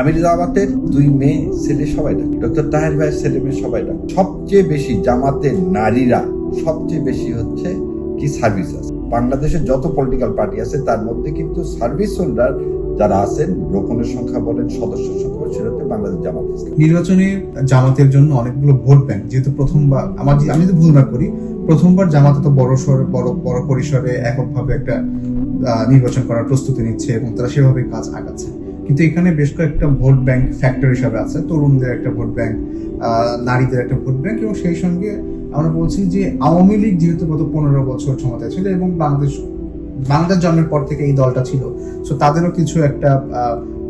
আমির জামাতের দুই মেয়ে ছেলে সবাই ডাকে ডক্টর তাহের ভাইয়ের ছেলে মেয়ে সবাই সবচেয়ে বেশি জামাতের নারীরা সবচেয়ে বেশি হচ্ছে কি সার্ভিস আছে। যত পলিটিক্যাল পার্টি আছে, তার মধ্যে কিন্তু সার্ভিস হোল্ডার যারা আছেন রোপণের সংখ্যা বলেন সদস্য সংখ্যা বলেন, সেটা বাংলাদেশ জামাত নির্বাচনে জামাতের জন্য অনেকগুলো ভোট ব্যাংক, যেহেতু প্রথমবার, আমার আমি যদি ভুল না করি, প্রথমবার জামাত তো বড় সড় বড় বড় পরিসরে এককভাবে একটা নির্বাচন করার প্রস্তুতি নিচ্ছে এবং তারা সেভাবে কাজ আগাচ্ছে। কিন্তু এখানে বেশ কয়েকটা ভোট ব্যাংক ফ্যাক্টর হিসাবে আছে। তরুণদের একটা ভোট ব্যাংক নারীদের একটা ভোট ব্যাংক এবং সেই সঙ্গে আমরা বলছি যে আওয়ামী লীগ যেহেতু গত পনেরো বছর ক্ষমতায় ছিল এবং বাংলাদেশ বাংলাদেশ জন্মের পর থেকে এই দলটা ছিল তো তাদেরও কিছু একটা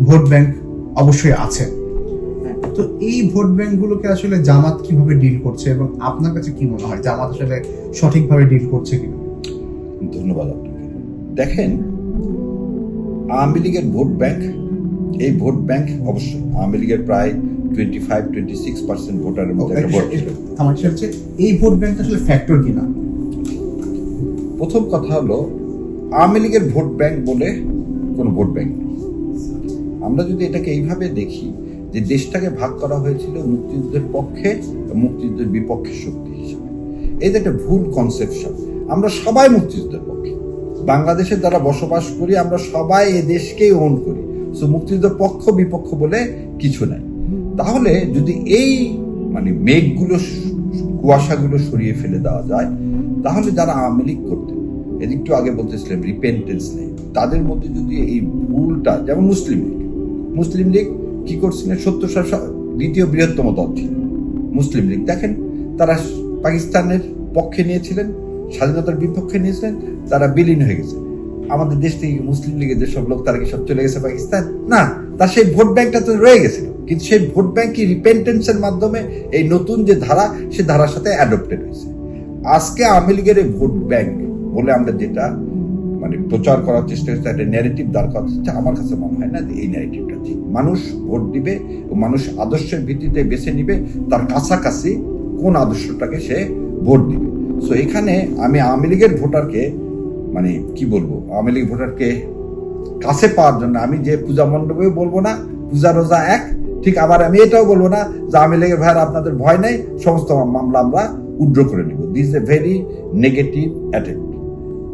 ভোট ব্যাংক অবশ্যই আছে। তো এই ভোট ব্যাংকগুলোকে আসলে জামাত কীভাবে ডিল করছে এবং আপনার কাছে কি মনে হয়? জামাত আসলে সঠিকভাবে ডিল করছে কিনা? ধন্যবাদ আপনাকে। দেখেন, আওয়ামী লীগের ভোট ব্যাংক এই ভোট ব্যাংক অবশ্যই আওয়ামী লীগের প্রায় twenty five twenty six percent ভোটারের মধ্যে একটা ভোট আমার হচ্ছে এই ভোট ব্যাংক আসলে ফ্যাক্টর কিনা। প্রথম কথা হলো আওয়ামী লীগের ভোট ব্যাংক বলে কোনো ভোট ব্যাংক আমরা যদি এটাকে এইভাবে দেখি যে দেশটাকে ভাগ করা হয়েছিল মুক্তিযুদ্ধের পক্ষে মুক্তিযুদ্ধের বিপক্ষে শক্তি হিসেবে। এই যে একটা ভুল কনসেপশন আমরা সবাই মুক্তিযুদ্ধের পক্ষে। বাংলাদেশের দ্বারা বসবাস করি আমরা সবাই এ দেশকেই ওন করি। সো মুক্তিযুদ্ধের পক্ষ, বিপক্ষ বলে কিছু নাই। তাহলে যদি এই মানে মেঘগুলো, কুয়াশাগুলো সরিয়ে ফেলে দেওয়া যায়, তাহলে যারা আওয়ামী লীগ করতেন এদিকটু আগে বলতেছিলাম রিপেন্টেন্স নেই। তাদের মধ্যে যদি এই ভুলটা, যেমন মুসলিম লীগ মুসলিম লীগ কি করছিলেন? সাল দ্বিতীয় বৃহত্তম দল ছিল। মুসলিম লীগ, দেখেন, তারা পাকিস্তানের পক্ষে নিয়েছিলেন, স্বাধীনতার বিপক্ষে নিয়েছিলেন, তারা বিলীন হয়ে গেছে। আমাদের দেশ থেকে মুসলিম লীগের যেসব লোক, তারা কি সব চলে গেছে পাকিস্তান? না তার সেই ভোট ব্যাংকটা তো রয়ে গেছিল। কিন্তু সেই ভোট ব্যাংক কি রিপেন্টেন্সের মাধ্যমে এই নতুন যে ধারা, সে ধারার সাথে অ্যাডপ্টেড হয়েছে। আজকে আওয়ামী লীগের এই ভোট ব্যাংক বলে আমরা যেটা মানে প্রচার করার চেষ্টা করছে, একটা ন্যারেটিভ দাঁড় করার চেষ্টা আমার কাছে মনে হয় না যে এই ন্যারেটিভটা ঠিক। মানুষ ভোট দিবে ও মানুষ আদর্শের ভিত্তিতে বেছে নিবে, তার কাছাকাছি কোন আদর্শটাকে সে ভোট দিবে। সো এখানে আমি আওয়ামী লীগের ভোটারকে মানে কি বলব, আওয়ামী লীগ ভোটারকে কাছে পাওয়ার জন্য আমি যে পূজা মণ্ডপেও বলব না, পূজা রোজা এক, ঠিক আবার আমি এটাও বলব না যে আওয়ামী লীগের ভাইয়ের আপনাদের ভয় নেই, সমস্ত মামলা আমরা উড্র করে নিব। This a very negative attempt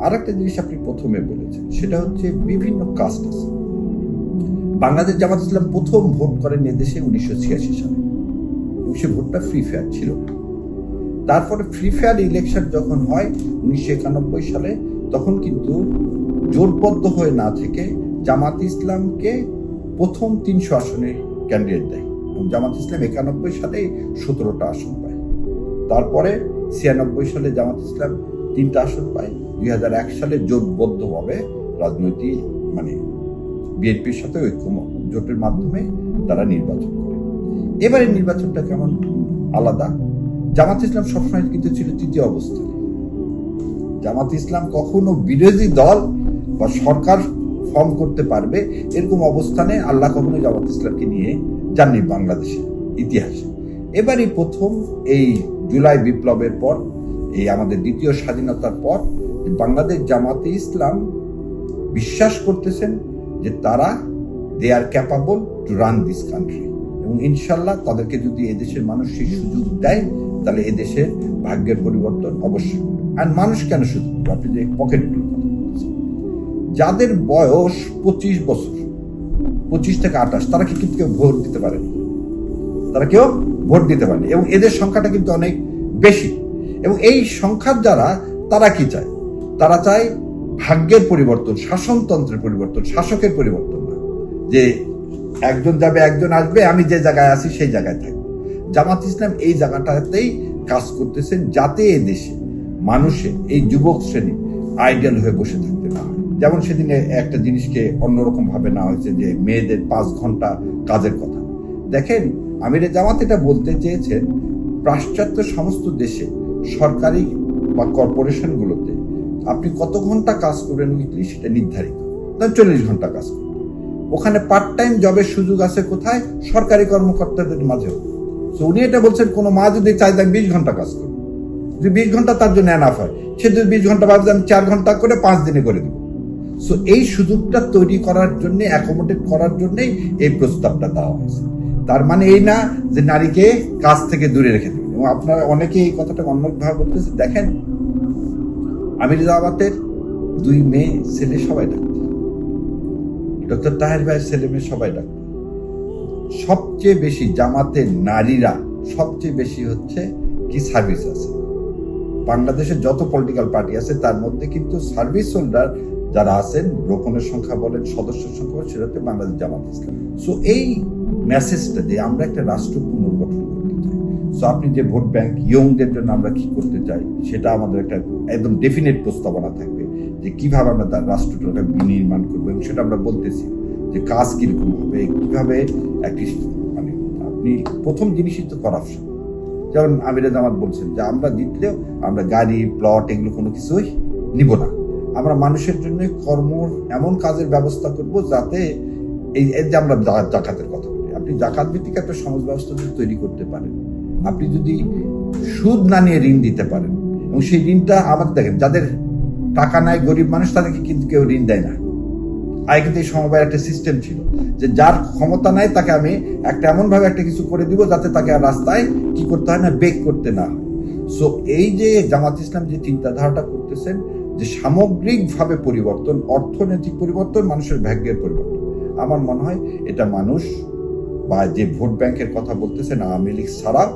আর একটা জিনিস আপনি প্রথমে বলেছেন, সেটা হচ্ছে বিভিন্ন কাস্ট আছে। বাংলাদেশ জামাত ইসলাম প্রথম ভোট করেন এদেশে উনিশশো ছিয়াশি সালে। সে ভোটটা ফ্রি ফেয়ার ছিল। তারপরে ফ্রি ফেয়ার ইলেকশন যখন হয়, উনিশশো একানব্বই সালে তখন কিন্তু জোটবদ্ধ হয়ে না থেকে জামাত ইসলামকে প্রথম তিনশো আসনের ক্যান্ডিডেট দেয় এবং জামাত ইসলাম একানব্বই সালে সতেরোটা আসন পায়। তারপরে ছিয়ানব্বই সালে জামাত ইসলাম তিনটা আসন পায়। দুই হাজার এক সালে জোটবদ্ধভাবে রাজনৈতিক মানে বিএনপির সাথে ঐক্য জোটের মাধ্যমে তারা নির্বাচন করে। এবারে নির্বাচনটা কেমন? আলাদা। জামাত ইসলাম সবসময় কিন্তু ছিল তৃতীয় অবস্থানে। জামাত ইসলাম কখনো বিরোধী দল বা সরকার ফর্ম করতে পারবে এরকম অবস্থানে আল্লাহ কখনো জামাত ইসলামকে নিয়ে যাননি বাংলাদেশে, ইতিহাসে। এবারই প্রথম এই জুলাই বিপ্লবের পর, এই আমাদের দ্বিতীয় স্বাধীনতার পর বাংলাদেশ জামাতে ইসলাম বিশ্বাস করতেছেন যে তারা they are capable to run this country এবং ইনশাল্লাহ তাদেরকে যদি এদেশের মানুষ সেই সুযোগ দেয় তাহলে এদেশের ভাগ্যের পরিবর্তন অবশ্যই। আর মানুষ কেন শুধু আপনি যে পকেট যাদের বয়স পঁচিশ বছর, পঁচিশ থেকে আঠাশ, তারা কি কিন্তু কেউ ভোট দিতে পারেনি তারা কেউ ভোট দিতে পারেনি এবং এদের সংখ্যাটা কিন্তু অনেক বেশি। এবং এই সংখ্যার যারা তারা কি চায়? তারা চায় ভাগ্যের পরিবর্তন, শাসনতন্ত্রের পরিবর্তন, শাসকের পরিবর্তন না। যে একজন যাবে, একজন আসবে, আমি যে জায়গায় আছি সেই জায়গায় থাকব। জামাত ইসলাম এই জায়গাটাতেই কাজ করতেছেন যাতে এ দেশে মানুষের, এই যুবক শ্রেণি আইডিয়াল হয়ে বসে থাকতে না যেমন সেদিনে একটা জিনিসকে অন্যরকম ভাবে নেওয়া হয়েছে যে মেয়েদের পাঁচ ঘণ্টা কাজের কথা। দেখেন, আমির জামাত এটা বলতে চেয়েছেন, পাশ্চাত্য সমস্ত দেশে সরকারি বা কর্পোরেশনগুলোতে আপনি কত ঘণ্টা কাজ করবেন উইকলি সেটা নির্ধারিত। চল্লিশ ঘণ্টা কাজ করবেন। ওখানে পার্ট টাইম জবের সুযোগ আছে কোথায়? সরকারি কর্মকর্তাদের মাঝেও। তো উনি এটা বলছেন, কোনো মা যদি যে আমি বিশ ঘণ্টা কাজ করব যদি বিশ ঘণ্টা তার জন্য এনাফ হয়। সে যদি বিশ ঘণ্টা ভাবছে আমি চার ঘণ্টা করে পাঁচ দিনে করে দেবো। সো এই সুযোগটা তৈরি করার জন্য অ্যাকোমোডেট করার জন্যই এই প্রস্তাবটা দেওয়া হয়েছে। তার মানে এই না যে নারীকে কাজ থেকে দূরে রেখে দেবেন এবং আপনারা অনেকে এই কথাটা অন্যভাবে বলতেছে দেখেন আমিরাবাদের দুই মেয়ে, ছেলে সবাই ডাক্তার। ডক্টর তাহের ভাইয়ের ছেলে মেয়ে সবাই ডাক্তার। সবচেয়ে বেশি জামাতের নারীরা সবচেয়ে বেশি হচ্ছে কি সার্ভিস আছে। বাংলাদেশের যত পলিটিক্যাল পার্টি আছে, তার মধ্যে কিন্তু সার্ভিস হোল্ডার যারা আছেন, রোপণের সংখ্যা বলেন, সদস্যের সংখ্যা বলেন, সেটা হচ্ছে বাংলাদেশ জামাত ইসলাম। সো এই মেসেজটা দিয়ে আমরা একটা রাষ্ট্র পুনর্গঠন করতে চাই। সো আপনি যে ভোট ব্যাংক ইয়ংদের জন্য আমরা কি করতে চাই, সেটা আমাদের একটা একদম ডেফিনেট প্রস্তাবনা থাকবে যে কীভাবে আমরা তার রাষ্ট্রটাকে বিনির্মাণ করব এবং সেটা আমরা বলতেছি। যে কাজ কীরকম হবে, কীভাবে একটি মানে আপনি প্রথম জিনিসই তো করাপশন যেমন আমিরা জামাত বলছেন যে আমরা জিতলেও আমরা গাড়ি প্লট এগুলো কোনো কিছুই নিব না। আমরা মানুষের জন্য কর্ম, এমন কাজের ব্যবস্থা করব যাতে এই যে আমরা জাকাতের কথা বলি। আপনি জাকাত ভিত্তিক একটা সমাজ ব্যবস্থা যদি তৈরি করতে পারেন, আপনি যদি সুদ না নিয়ে ঋণ দিতে পারেন, এবং সেই ঋণটা আমাদের দেখেন, যাদের টাকা নাই, গরিব মানুষ, তাদেরকে কিন্তু কেউ ঋণ দেয় না। আগে কিন্তু এই সমবায়ের একটা সিস্টেম ছিল যে যার ক্ষমতা নাই তাকে আমি একটা এমন ভাবে একটা কিছু করে দিব যাতে তাকে আর রাস্তায় কি করতে হয় না, বেক করতে না হয়। সো এই যে জামাত ইসলাম যে চিন্তাধারাটা করতেছেন, যে সামগ্রিকভাবে পরিবর্তন, অর্থনৈতিক পরিবর্তন, মানুষের ভাগ্যের পরিবর্তন, আমার মনে হয় এটা মানুষ বা যে ভোট ব্যাংকের কথা বলতেছেন, আওয়ামী লীগ ছাড়াও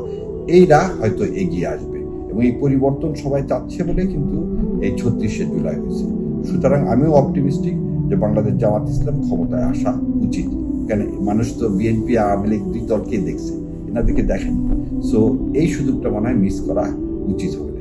এইরা হয়তো এগিয়ে আসবে। এবং এই পরিবর্তন সবাই চাচ্ছে বলে কিন্তু এই ছত্রিশে জুলাই হয়েছে। সুতরাং আমিও অপটিমিস্টিক যে বাংলাদেশ জামাত ইসলাম ক্ষমতায় আসা উচিত। কেন? মানুষ তো বিএনপি আওয়ামী লীগ দুই দলকে দেখছে, এনাদেরকে দেখেন। সো এই সুযোগটা মনে হয় মিস করা উচিত হবে।